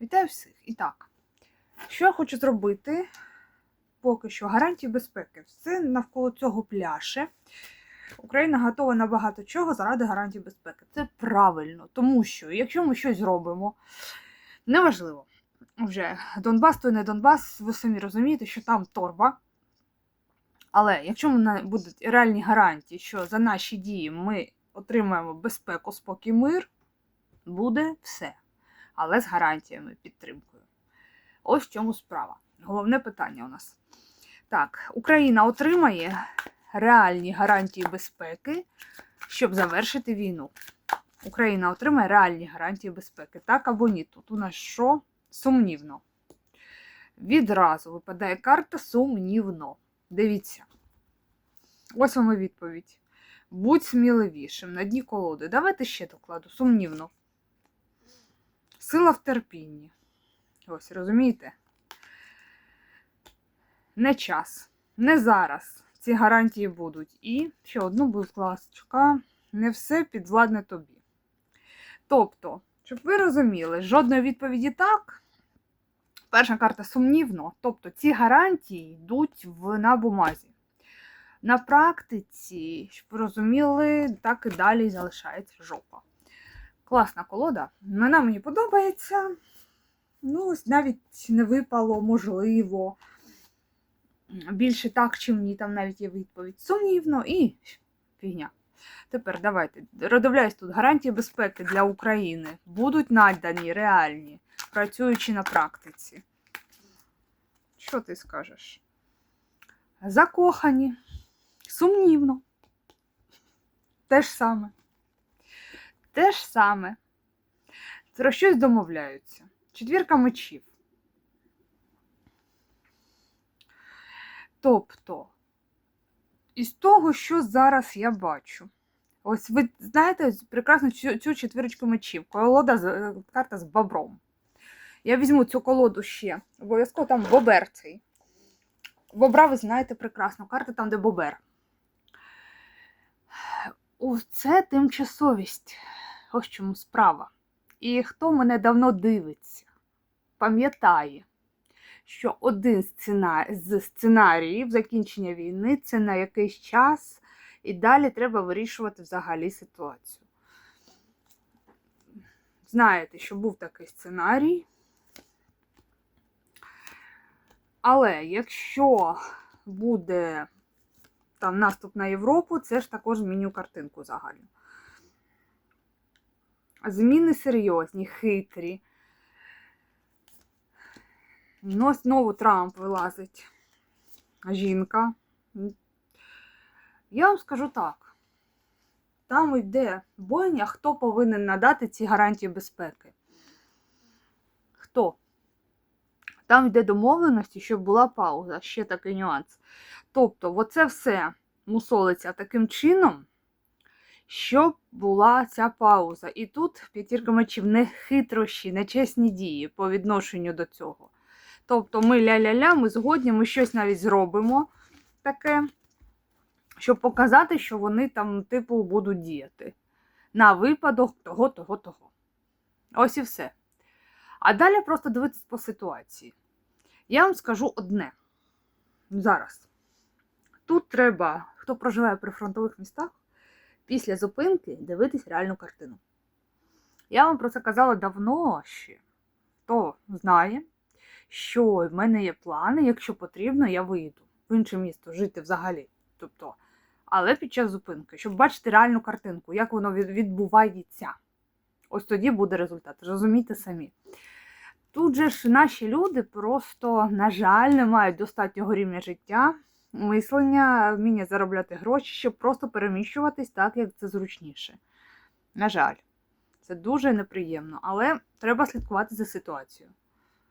Вітаю всіх. І так, що я хочу зробити? Поки що гарантії безпеки. Все навколо цього пляше. Україна готова на багато чого заради гарантій безпеки. Це правильно, тому що якщо ми щось зробимо, неважливо. Вже Донбас, то не Донбас, ви самі розумієте, що там торба. Але якщо будуть реальні гарантії, що за наші дії ми отримаємо безпеку, спокій, мир, буде все. Але з гарантіями підтримкою. Ось в чому справа. Головне питання у нас. Так, Україна отримає реальні гарантії безпеки, щоб завершити війну. Україна отримає реальні гарантії безпеки. Так або ні. Тут у нас що? Сумнівно. Відразу випадає карта сумнівно. Дивіться. Ось вам і відповідь. Будь сміливішим на дні колоди. Давайте ще докладу. Сумнівно. Сила в терпінні. Ось, розумієте? Не час. Не зараз. Ці гарантії будуть. І ще одну, будь ласка, не все підвладне тобі. Тобто, щоб ви розуміли, жодної відповіді так. Перша карта сумнівно. Тобто ці гарантії йдуть в, на бумазі. На практиці, щоб ви розуміли, так і далі залишається жопа. Класна колода. Вона мені подобається. Ну, ось навіть не випало, можливо. Більше так, чи ні, там навіть є відповідь. Сумнівно і фігня. Тепер давайте. Родовляюсь тут. Гарантії безпеки для України будуть надані, реальні, працюючи на практиці. Що ти скажеш? Закохані. Сумнівно. Те ж саме. Те ж саме. Про щось домовляються. Четвірка мечів. Тобто, із того, що зараз я бачу. Ось ви знаєте прекрасно цю, цю четвірочку мечів. Колода карта з бобром. Я візьму цю колоду ще. Обов'язково там бобер цей. Бобра, ви знаєте прекрасно. Карта там, де бобер. О, Це тимчасовість. Ось чому справа. І хто мене давно дивиться, пам'ятає, що один з сценаріїв закінчення війни це на якийсь час, і далі треба вирішувати взагалі ситуацію. Знаєте, що був такий сценарій. Але якщо буде там наступ на Європу, це ж також змінює картинку загальну. Зміни серйозні, хитрі. Ну, знову Трамп вилазить. Жінка. Я вам скажу так. Там йде бойня, хто повинен надати ці гарантії безпеки. Хто? Там йде домовленості, щоб була пауза, ще такий нюанс. Тобто, оце все мусолиться таким чином, щоб була ця пауза. І тут п'ятірка мечів не хитрощі, не чесні дії по відношенню до цього. Тобто ми ля-ля-ля, ми згодні, ми щось навіть зробимо таке, щоб показати, що вони там, типу, будуть діяти. На випадок того, того, того. Ось і все. А далі просто дивитися по ситуації. Я вам скажу одне. Зараз. Тут треба, хто проживає при фронтових містах, після зупинки дивитись реальну картину. Я вам про це казала давно ще. Хто знає, що в мене є плани, якщо потрібно, я виїду в інше місто жити взагалі. Тобто, але під час зупинки, щоб бачити реальну картинку, як воно відбувається. Ось тоді буде результат. Розумійте самі. Тут же ж наші люди просто, на жаль, не мають достатнього рівня життя, мислення, вміння заробляти гроші, щоб просто переміщуватись так, як це зручніше. На жаль, це дуже неприємно, але треба слідкувати за ситуацією.